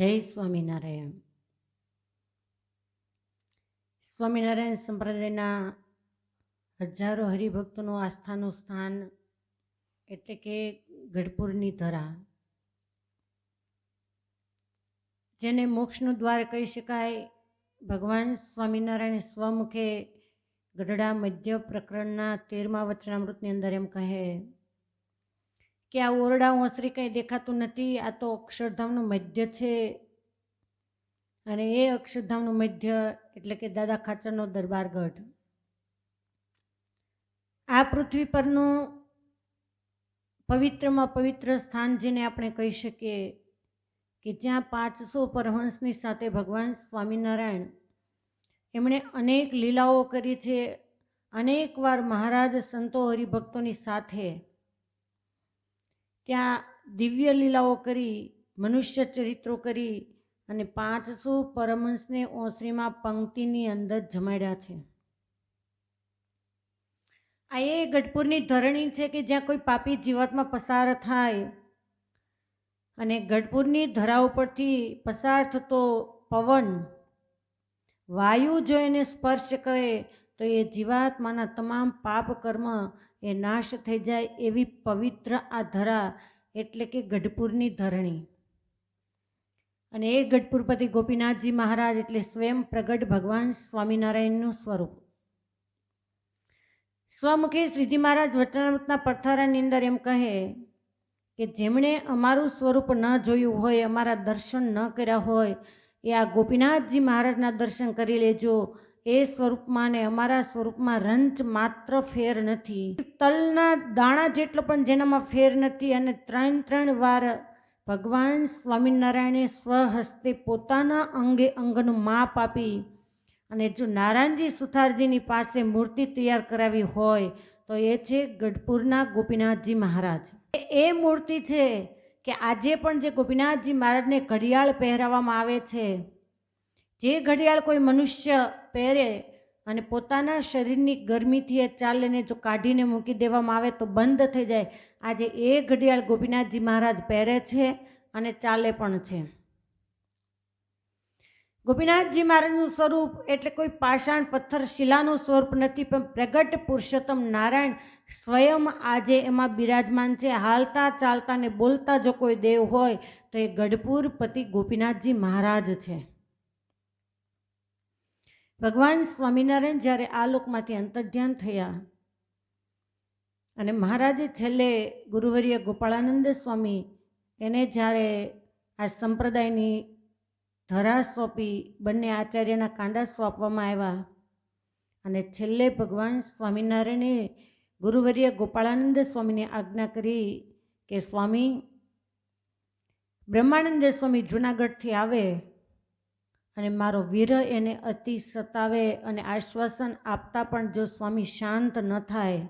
જય સ્વામિનારાયણ. સ્વામિનારાયણ સંપ્રદાયના હજારો હરિભક્તોનું આસ્થાનું સ્થાન એટલે કે ગઢપુરની ધરા. જેને મોક્ષનું દ્વાર કહી શકાય, ભગવાન સ્વામિનારાયણ સ્વમુખે ગઢડા મધ્ય પ્રકરણના તેરમા વચનામૃતની અંદર એમ કહે કે આ ઓરડાઓ ઓસરી કંઈ દેખાતું નથી, આ તો અક્ષરધામનું મધ્ય છે. અને એ અક્ષરધામનું મધ્ય એટલે કે દાદા ખાચરનો દરબારગઢ આ પૃથ્વી પરનું પવિત્રમાં પવિત્ર સ્થાન જેને આપણે કહી શકીએ કે જ્યાં પાંચસો પરહંસની સાથે ભગવાન સ્વામિનારાયણ એમણે અનેક લીલાઓ કરી છે. અનેકવાર મહારાજ સંતો હરિભક્તોની સાથે ત્યાં દિવ્ય લીલાઓ કરી, મનુષ્ય ચરિત્રો કરી અને પાંચસો પરમહંસને ઓસરીમાં પંક્તિની અંદર જમાડ્યા છે. આ એ ગઢપુરની ધરણી છે કે જ્યાં કોઈ પાપી જીવાતમાં પસાર થાય અને ગઢપુરની ધરા ઉપરથી પસાર થતો પવન વાયુ જો એને સ્પર્શ કરે તો એ જીવાત્માના તમામ પાપ કર્મ એ નાશ થઈ જાય એવી પવિત્ર આ ધરા એટલે કે ગઢપુરની ધરણી. અને એ ગઢપુરપતિ ગોપીનાથજી મહારાજ એટલે સ્વયં પ્રગટ ભગવાન સ્વામિનારાયણનું સ્વરૂપ. સ્વમુખી શ્રીજી મહારાજ વચનામૃતના પથ્થરાની અંદર એમ કહે કે જેમણે અમારું સ્વરૂપ ન જોયું હોય, અમારા દર્શન ન કર્યા હોય, એ આ ગોપીનાથજી મહારાજના દર્શન કરી લેજો. એ સ્વરૂપમાં ને અમારા સ્વરૂપમાં રંચ માત્ર ફેર નથી. તલના દાણા જેટલો પણ જેનામાં ફેર નથી અને ત્રણ ત્રણ વાર ભગવાન સ્વામિનારાયણે સ્વહસ્તે પોતાના અંગે અંગનું માપ આપી અને જો નારાયણજી સુથારજીની પાસે મૂર્તિ તૈયાર કરાવી હોય તો એ છે ગઢપુરના ગોપીનાથજી મહારાજ. એ મૂર્તિ છે કે આજે પણ જે ગોપીનાથજી મહારાજને ઘડિયાળ પહેરાવવામાં આવે છે, જે ઘડિયાળ કોઈ મનુષ્ય પહેરે અને પોતાના શરીરની ગરમીથી એ ચાલીને જો કાઢીને મૂકી દેવામાં આવે તો બંધ થઈ જાય. આજે એ ઘડિયાળ ગોપીનાથજી મહારાજ પહેરે છે અને ચાલે પણ છે. ગોપીનાથજી મહારાજનું સ્વરૂપ એટલે કોઈ પાષાણ પથ્થર શિલાનું સ્વરૂપ નથી, પણ પ્રગટ પુરુષોત્તમ નારાયણ સ્વયં આજે એમાં બિરાજમાન છે. હાલતા ચાલતા ને બોલતા જો કોઈ દેવ હોય તો એ ગઢપુર પતિ ગોપીનાથજી મહારાજ છે. ભગવાન સ્વામિનારાયણ જ્યારે આ લોકમાંથી અંતર્ધ્યાન થયા અને મહારાજે છેલ્લે ગુરુવર્ય ગોપાળાનંદ સ્વામી એને જ્યારે આ સંપ્રદાયની ધરા સોંપી, બંને આચાર્યના કાંડા સોંપવામાં આવ્યા અને છેલ્લે ભગવાન સ્વામિનારાયણે ગુરુવર્ય ગોપાળાનંદ સ્વામીને આજ્ઞા કરી કે સ્વામી, બ્રહ્માનંદ સ્વામી જૂનાગઢથી આવે અને મારો વીર એને અતિ સતાવે અને આશ્વાસન આપતા પણ જો સ્વામી શાંત ન થાય,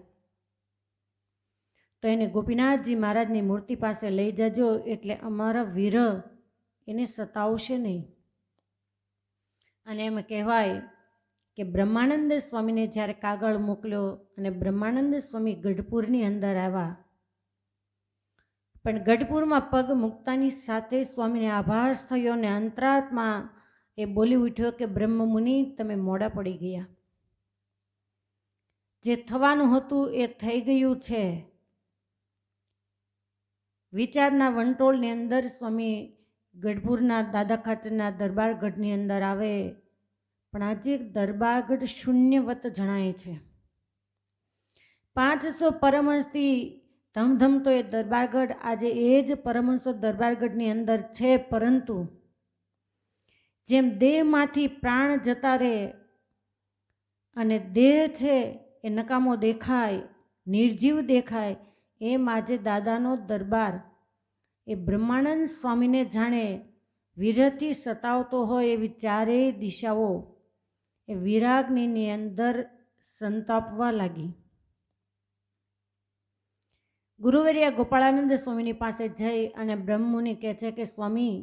તો એને ગોપીનાથજી મહારાજની મૂર્તિ પાસે લઈ જજો એટલે અમારા વિરહ એને સતાવશે નહીં. અને એમ કહેવાય કે બ્રહ્માનંદ સ્વામીને જ્યારે કાગળ મોકલ્યો અને બ્રહ્માનંદ સ્વામી ગઢપુરની અંદર આવ્યા, પણ ગઢપુરમાં પગ મૂકતાની સાથે સ્વામીને આભાસ થયો અને અંતરાત્મા એ બોલી ઉઠ્યો કે બ્રહ્મમુનિ તમે મોડા પડી ગયા. જે થવાનું હતું એ થઈ ગયું છે. વિચારના વંટોળની અંદર સ્વામી ગઢપુરના દાદા ખાચરના દરબારગઢની અંદર આવે. પણ આજે દરબારગઢ શૂન્યવત જણાય છે. પાંચસો પરમહંસથી ધમધમતો એ દરબારગઢ આજે એ જ પરમહંસો દરબારગઢની અંદર છે, પરંતુ જેમ દેહમાંથી પ્રાણ જતા રહે અને દેહ છે એ નકામો દેખાય, નિર્જીવ દેખાય, એમ આજે દાદાનો દરબાર. એ બ્રહ્માનંદ સ્વામીને જાણે વિરહથી સતાવતો હોય એવી ચારેય દિશાઓ એ વિરાગની અંદર સંતાપવા લાગી. ગુરુવરિયા ગોપાળાનંદ સ્વામીની પાસે જઈ અને બ્રહ્મુની કહે છે કે, સ્વામી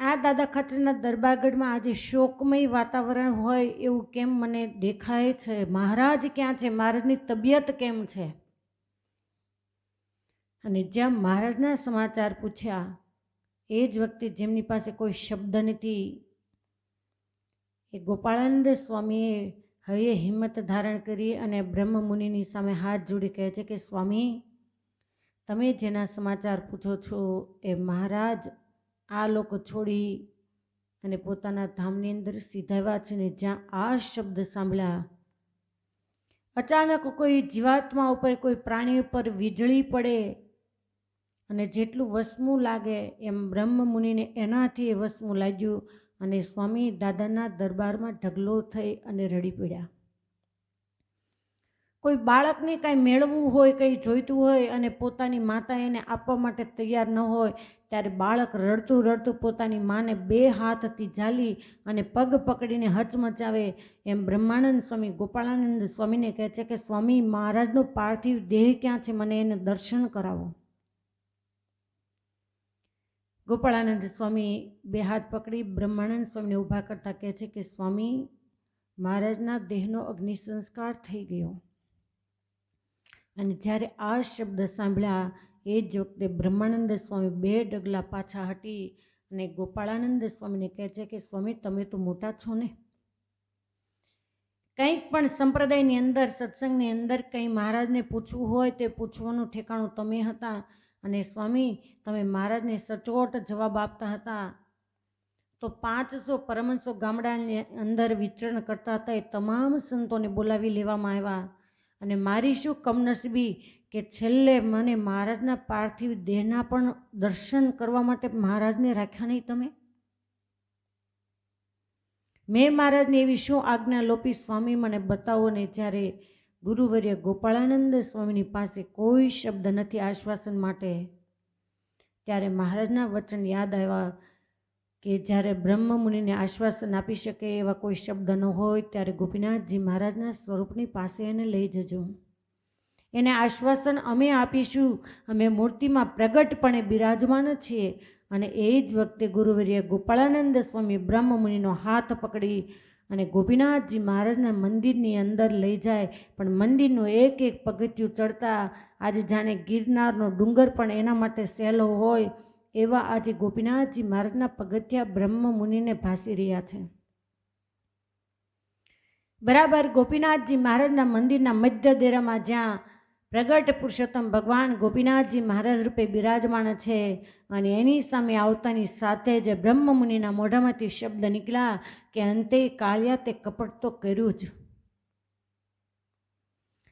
આ દાદા ખાચરના દરબારગઢમાં આજે શોકમય વાતાવરણ હોય એવું કેમ મને દેખાય છે? મહારાજ ક્યાં છે? મહારાજની તબિયત કેમ છે? અને જ્યાં મહારાજના સમાચાર પૂછ્યા, એ જ વખતે જેમની પાસે કોઈ શબ્દ નથી. એ ગોપાળાનંદ સ્વામીએ હવે હિંમત ધારણ કરી અને બ્રહ્મ મુનિની સામે હાથ જોડી કહે છે કે, સ્વામી, તમે જેના સમાચાર પૂછો છો એ મહારાજ આ લોકો છોડી અને પોતાના ધામની અંદર સીધાવ્યા છે ને જ્યાં આ શબ્દ સાંભળ્યા. અચાનક કોઈ જીવાત્મા ઉપર કોઈ પ્રાણી ઉપર વીજળી પડે અને જેટલું વસમું લાગે એમ બ્રહ્મ મુનિને એનાથી એ વસમું લાગ્યું અને સ્વામી દાદાના દરબારમાં ઢગલો થઈ અને રડી પડ્યા. કોઈ બાળકને કાંઈ મેળવવું હોય, કંઈ જોઈતું હોય અને પોતાની માતા એને આપવા માટે તૈયાર ન હોય, ત્યારે બાળક રડતું રડતું પોતાની માને બે હાથથી ઝાલી અને પગ પકડીને હચમચાવે એમ બ્રહ્માનંદ સ્વામી, ગોપાળાનંદ સ્વામીને કહે છે કે, સ્વામી, મહારાજનો પાર્થિવ દેહ ક્યાં છે? મને એને દર્શન કરાવો. ગોપાળાનંદ સ્વામી બે હાથ પકડી બ્રહ્માનંદ સ્વામીને ઊભા કરતાં કહે છે કે, સ્વામી, મહારાજના દેહનો અગ્નિ સંસ્કાર થઈ ગયો. અને જ્યારે આ શબ્દ સાંભળ્યા, એ જ વખતે બ્રહ્માનંદ સ્વામી બે ડગલા પાછા હટી અને ગોપાળાનંદ સ્વામીને કહે છે કે, સ્વામી, તમે તો મોટા છો ને. કંઈક પણ સંપ્રદાયની અંદર, સત્સંગની અંદર કંઈ મહારાજને પૂછવું હોય તે પૂછવાનું ઠેકાણું તમે હતા અને સ્વામી, તમે મહારાજને સચોટ જવાબ આપતા હતા. તો પાંચસો પરમસો ગામડાની અંદર વિચરણ કરતા હતા એ તમામ સંતોને બોલાવી લેવામાં આવ્યા. અને મારી શું કમનસીબી કે છેલ્લે મને મહારાજના પાર્થિવ દેહના પણ દર્શન કરવા માટે મહારાજને રાખ્યા નહીં તમે? મેં મહારાજને એવી શું આજ્ઞા લોપી? સ્વામી, મને બતાવો ને જ્યારે ગુરુવર્ય ગોપાળાનંદ સ્વામીની પાસે કોઈ શબ્દ નથી આશ્વાસન માટે, ત્યારે મહારાજના વચન યાદ આવ્યા કે જ્યારે બ્રહ્મ મુનિને આશ્વાસન આપી શકે એવા કોઈ શબ્દ ન હોય, ત્યારે ગોપીનાથજી મહારાજના સ્વરૂપની પાસે એને લઈ જજો. એને આશ્વાસન અમે આપીશું. અમે મૂર્તિમાં પ્રગટપણે બિરાજમાન છીએ. અને એ જ વખતે ગુરુવર્ય ગોપાળાનંદ સ્વામી બ્રહ્મ મુનિનો હાથ પકડી અને ગોપીનાથજી મહારાજના મંદિરની અંદર લઈ જાય. પણ મંદિરનું એક એક પગથિયું ચડતા આજે જાણે ગિરનારનો ડુંગર પણ એના માટે સહેલો હોય. એવા આજે ગોપીનાથજી મહારાજના પગથિયા બ્રહ્મ મુનિને ભાસી રહ્યા છે. બરાબર, ગોપીનાથજી મહારાજના મંદિરના મધ્ય દેરામાં જ્યાં પ્રગટ પુરુષોત્તમ ભગવાન ગોપીનાથજી મહારાજ રૂપે બિરાજમાન છે અને એની સામે આવતાની સાથે જ બ્રહ્મ મુનિના મોઢામાંથી શબ્દ નીકળ્યા કે અંતે કાળિયા તે કપટ તો કર્યું જ.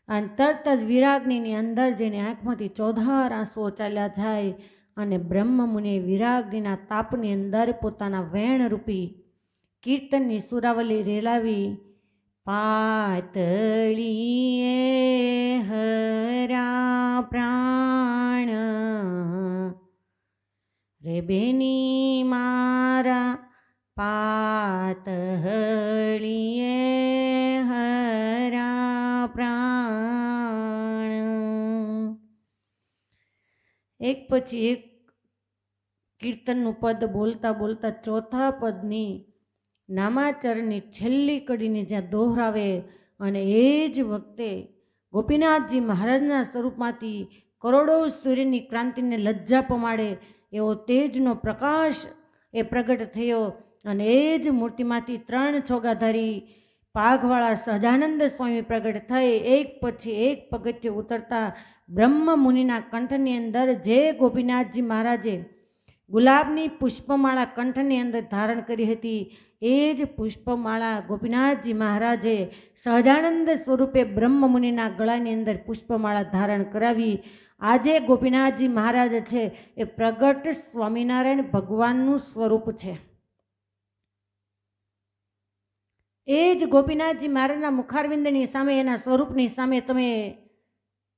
અને તરત જ વિરાગ્નિની અંદર જેની આંખમાંથી ચોધાર આંસુઓ ચાલ્યા જાય અને બ્રહ્મ મુનિએ વિરાગ્નિના તાપની અંદર પોતાના વેણરૂપી કીર્તનની સુરાવલી રેલાવી, પાતળીએ હરા પ્રાણ, રે બેની મારા પાતળીએ હરા પ્રાણ. એક પછી એક કીર્તનનું પદ બોલતા બોલતા ચોથા પદની નામાચરણની છેલ્લી કડીને જ્યાં દોહરાવે અને એ જ વખતે ગોપીનાથજી મહારાજના સ્વરૂપમાંથી કરોડો સૂર્યની ક્રાંતિને લજ્જા પમાડે એવો તેજનો પ્રકાશ એ પ્રગટ થયો અને એ જ મૂર્તિમાંથી ત્રણ ચોગાધારી પાઘવાળા સહજાનંદ સ્વામી પ્રગટ થઈ. એક પછી એક પગથિયું ઉતરતા બ્રહ્મ મુનિના કંઠની અંદર જે ગોપીનાથજી મહારાજે ગુલાબની પુષ્પમાળા કંઠની અંદર ધારણ કરી હતી. એ જ પુષ્પમાળા ગોપીનાથજી મહારાજે સહજાનંદ સ્વરૂપે બ્રહ્મ મુનિના ગળાની અંદર પુષ્પમાળા ધારણ કરાવી. આજે ગોપીનાથજી મહારાજ છે એ પ્રગટ સ્વામિનારાયણ ભગવાનનું સ્વરૂપ છે. એ જ ગોપીનાથજી મહારાજના મુખારવિંદની સામે, એના સ્વરૂપની સામે તમે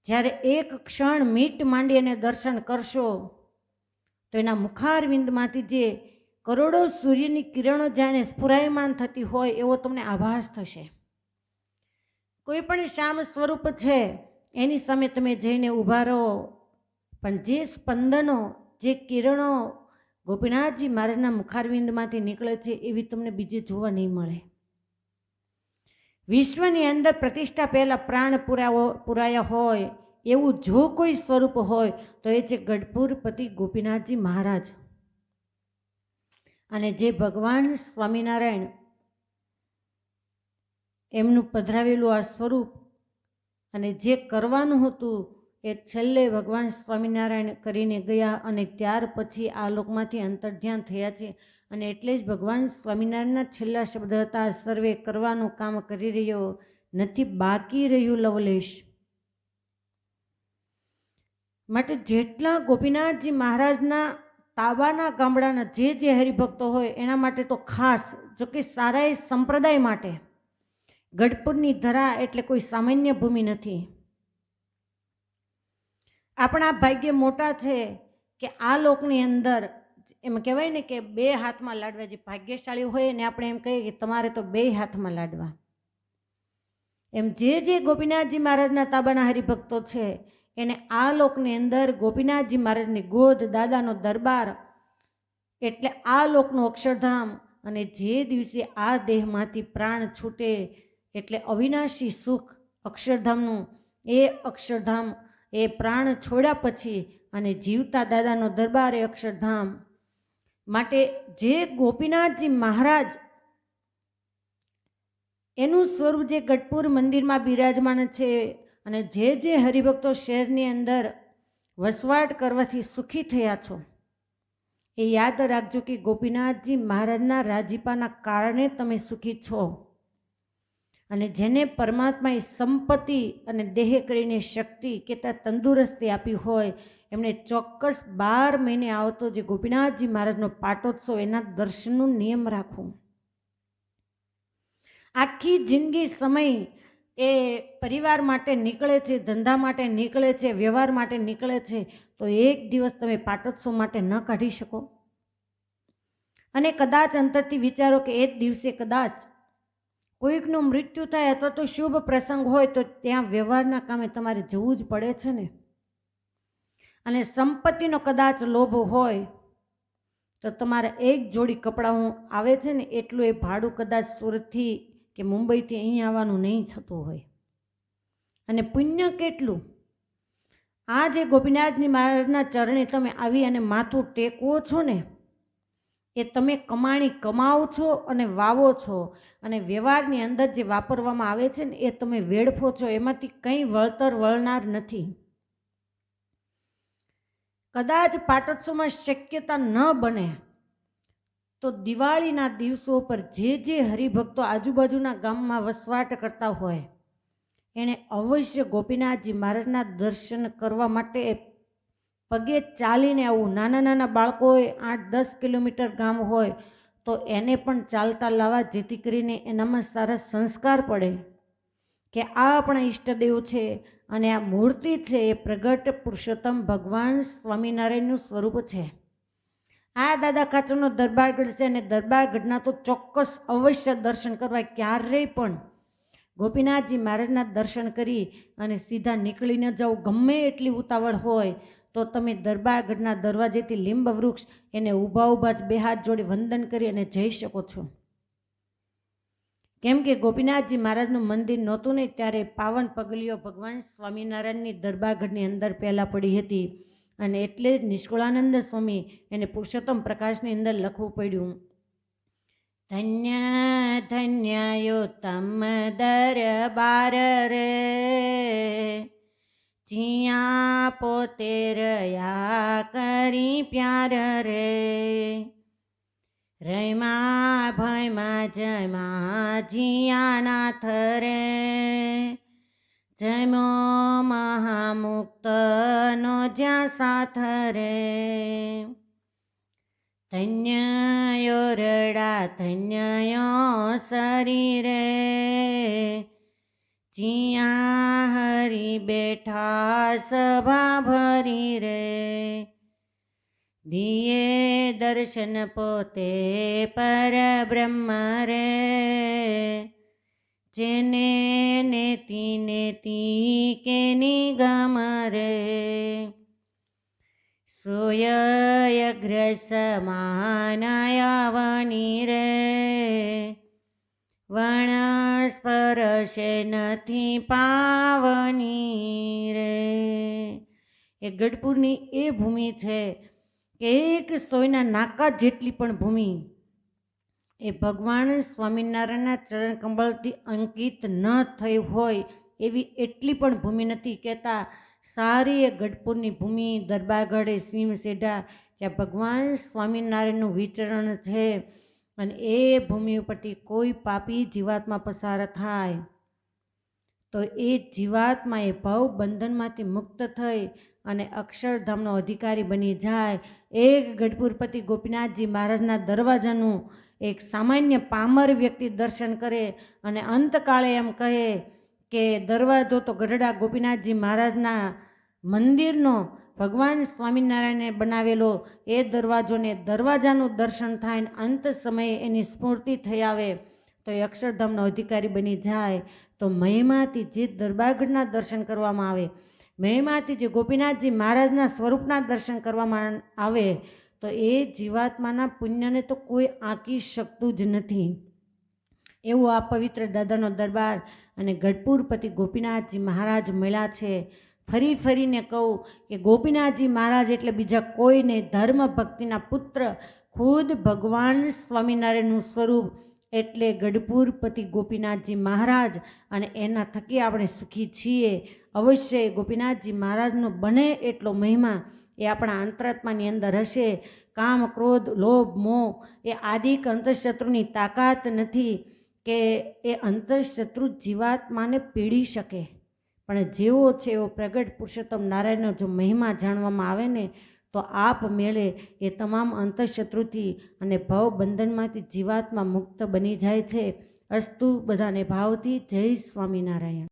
જ્યારે એક ક્ષણ મીટ માંડી અને દર્શન કરશો તો એના મુખારવિંદમાંથી જે કરોડો સૂર્યની કિરણો જાણે સ્ફુરાયમાન થતી હોય એવો તમને આભાસ થશે. કોઈ પણ શ્યામ સ્વરૂપ છે, એની સામે તમે જઈને ઊભા રહો. પણ જે સ્પંદનો, જે કિરણો ગોપીનાથજી મહારાજના મુખારવિંદમાંથી નીકળે છે, એવી તમને બીજે જોવા નહીં મળે. વિશ્વની અંદર પ્રતિષ્ઠા પહેલાં પ્રાણ પુરાવો પુરાયા હોય એવું જો કોઈ સ્વરૂપ હોય, તો એ છે ગઢપુરપતિ ગોપીનાથજી મહારાજ. અને જે ભગવાન સ્વામિનારાયણ એમનું પધરાવેલું આ સ્વરૂપ અને જે કરવાનું હતું, એ છેલ્લે ભગવાન સ્વામિનારાયણ કરીને ગયા અને ત્યાર પછી આ લોકમાંથી અંતર્ધ્યાન થયા છે. અને એટલે જ ભગવાન સ્વામિનારાયણના છેલ્લા શબ્દ હતા, સર્વે કરવાનું કામ કરી રહ્યો, નથી બાકી રહ્યું લવલેશ. માટે જેટલા ગોપીનાથજી મહારાજના તાબાના ગામડાના જે જે હરિભક્તો હોય, એના માટે તો ખાસ, જો કે સારા એ સંપ્રદાય માટે, ગઢપુરની ધરા એટલે કોઈ સામાન્ય ભૂમિ નથી. આપણા ભાગ્ય મોટા છે કે આ લોકની અંદર, એમ કહેવાય ને કે બે હાથમાં લાડવા જે ભાગ્યશાળી હોય ને આપણે એમ કહીએ કે તમારે તો બે હાથમાં લાડવા. એમ જે જે ગોપીનાથજી મહારાજના તાબાના હરિભક્તો છે એને આ લોકની અંદર ગોપીનાથજી મહારાજની ગોદ દાદાનો દરબાર, એટલે આ લોકનું અક્ષરધામ અને જે દિવસે આ દેહમાંથી પ્રાણ છૂટે એટલે અવિનાશી સુખ અક્ષરધામનું, એ અક્ષરધામ એ પ્રાણ છોડ્યા પછી અને જીવતા દાદાનો દરબાર એ અક્ષરધામ. માટે જે ગોપીનાથજી મહારાજ એનું સ્વરૂપ જે ગઢપુર મંદિરમાં બિરાજમાન છે અને જે જે હરિભક્તો શહેરની અંદર વસવાટ કરવાથી સુખી થયા છો, એ યાદ રાખજો કે ગોપીનાથજી મહારાજના રાજીપાના કારણે તમે સુખી છો. અને જેને પરમાત્માએ સંપત્તિ અને દેહ કરીને શક્તિ કે ત્યાં તંદુરસ્તી આપી હોય, એમને ચોક્કસ બાર મહિને આવતો જે ગોપીનાથજી મહારાજનો પાટોત્સવ, એના દર્શનનું નિયમ રાખવું. આખી જિંદગી સમય એ પરિવાર માટે નીકળે છે, ધંધા માટે નીકળે છે, વ્યવહાર માટે નીકળે છે, તો એક દિવસ તમે પાટોત્સવ માટે ન કાઢી શકો. અને કદાચ અંતરથી વિચારો કે એ જ દિવસે કદાચ કોઈકનું મૃત્યુ થાય અથવા તો શુભ પ્રસંગ હોય તો ત્યાં વ્યવહારના કામે તમારે જવું જ પડે છે ને. અને સંપત્તિનો કદાચ લોભ હોય તો તમારે એક જોડી કપડાં આવે છે ને, એટલું એ ભાડું કદાચ સુરતથી કે મુંબઈથી અહીં આવવાનું નહીં થતું હોય. અને પુણ્ય કેટલું? આ જે ગોપીનાથની મહારાજના ચરણે તમે આવી અને માથું ટેકવો છો ને, એ તમે કમાણી કમાવો છો અને વાવો છો અને વ્યવહારની અંદર જે વાપરવામાં આવે છે ને, એ તમે વેડફો છો, એમાંથી કંઈ વળતર વળનાર નથી. કદાચ પાટોત્સવમાં શક્યતા ન બને તો દિવાળીના દિવસો પર જે જે હરિભક્તો આજુબાજુના ગામમાં વસવાટ કરતા હોય એણે અવશ્ય ગોપીનાથજી મહારાજના દર્શન કરવા માટે પગે ચાલીને આવું નાના નાના બાળકો હોય આઠ દસ કિલોમીટર ગામ હોય, તો એને પણ ચાલતા લાવવા જેથી કરીને એનામાં સારા સંસ્કાર પડે કે આ આપણા ઈષ્ટદેવ છે અને આ મૂર્તિ છે એ પ્રગટ પુરુષોત્તમ ભગવાન સ્વામિનારાયણનું સ્વરૂપ છે. આ દાદા ખાચરનો દરબારગઢ છે અને દરબારગઢના તો ચોક્કસ અવશ્ય દર્શન કરવા ક્યારેય પણ. ગોપીનાથજી મહારાજના દર્શન કરી અને સીધા નીકળી ન જાઓ. ગમે એટલી ઉતાવળ હોય તો તમે દરબારગઢના દરવાજેથી લીંબ વૃક્ષ એને ઊભા ઊભા જ બે હાથ જોડે વંદન કરી અને જઈ શકો છો. કેમ કે ગોપીનાથજી મહારાજનું મંદિર નહોતું ને ત્યારે પાવન પગલીઓ ભગવાન સ્વામિનારાયણની દરબારગઢની અંદર પહેલાં પડી હતી. અને એટલે જ નિષ્કુળાનંદ સ્વામી એને પુરુષોત્તમ પ્રકાશની અંદર લખવું પડ્યું. ધન્ય ધન્યો તમ દર દરબાર રે, જીયા પોતે રહ્યા કરી પ્યાર રે. રયમાં ભયમાં જયમાં જીયાનાથ રે જયમો મહામુક્તનો જ્યાં સાથ રે. ધન્યયો રડા, ધન્યયો શરીરે. જીયા હરી બેઠા સભા ભરી રે. દિયે દર્શન પોતે પર બ્રહ્મ રે. જેને નેતી નેતી કે નિગમ રે. સોયગ્ર સમાનયાવની રે. વણસ્પર્શે નથી પાવની રે. એ ગઢપુરની એ ભૂમિ છે કે એક સોયના નાકા જેટલી પણ ભૂમિ એ ભગવાન સ્વામિનારાયણના ચરણ કમળથી અંકિત ન થઈ હોય એવી એટલી પણ ભૂમિ નથી. કહેતા, સારી એ ગઢપુરની ભૂમિ, દરબારગઢ એ સિંહસેઢા સેઢા ત્યાં ભગવાન સ્વામિનારાયણનું વિચરણ છે અને એ ભૂમિ ઉપરથી કોઈ પાપી જીવાતમાં પસાર થાય. તો એ જીવાતમાં એ ભવ બંધનમાંથી મુક્ત થઈ અને અક્ષરધામનો અધિકારી બની જાય. એક ગઢપુરપતિ ગોપીનાથજી મહારાજના દરવાજાનું એક સામાન્ય પામર વ્યક્તિ દર્શન કરે અને અંતકાળે એમ કહે કે દરવાજો તો ગઢડા ગોપીનાથજી મહારાજના મંદિરનો ભગવાન સ્વામિનારાયણે બનાવેલો, એ દરવાજોને દરવાજાનું દર્શન થાય ને અંત સમયે એની સ્ફૂર્તિ થઈ આવે, તો એ અક્ષરધામનો અધિકારી બની જાય, તો મહિમાથી જે દરબારગઢના દર્શન કરવામાં આવે, મહિમાથી જે ગોપીનાથજી મહારાજના સ્વરૂપના દર્શન કરવામાં આવે તો એ જીવાત્માના પુણ્યને તો કોઈ આંકી શકતું જ નથી. એવું આ પવિત્ર દાદાનો દરબાર અને ગઢપુરપતિ ગોપીનાથજી મહારાજ મળ્યા છે. ફરી ફરીને કહું કે ગોપીનાથજી મહારાજ એટલે બીજા કોઈને ધર્મ ભક્તિના પુત્ર ખુદ ભગવાન સ્વામિનારાયણનું સ્વરૂપ એટલે ગઢપુરપતિ ગોપીનાથજી મહારાજ અને એના થકી આપણે સુખી છીએ. અવશ્ય ગોપીનાથજી મહારાજનો બને એટલો મહિમા એ આપણા અંતરાત્માની અંદર હશે. કામ, ક્રોધ, લોભ, મોહ એ આદિક અંતઃશત્રુની તાકાત નથી કે એ અંતઃશત્રુ જીવાત્માને પીડી શકે. પણ જેવો છે એવો પ્રગટ પુરુષોત્તમ નારાયણનો જો મહિમા જાણવામાં આવે ને તો આપ મેળે એ તમામ અંતઃશત્રુથી અને ભાવ બંધનમાંથી જીવાત્મા મુક્ત બની જાય છે. અસ્તુ બધાને ભાવથી જય સ્વામિનારાયણ.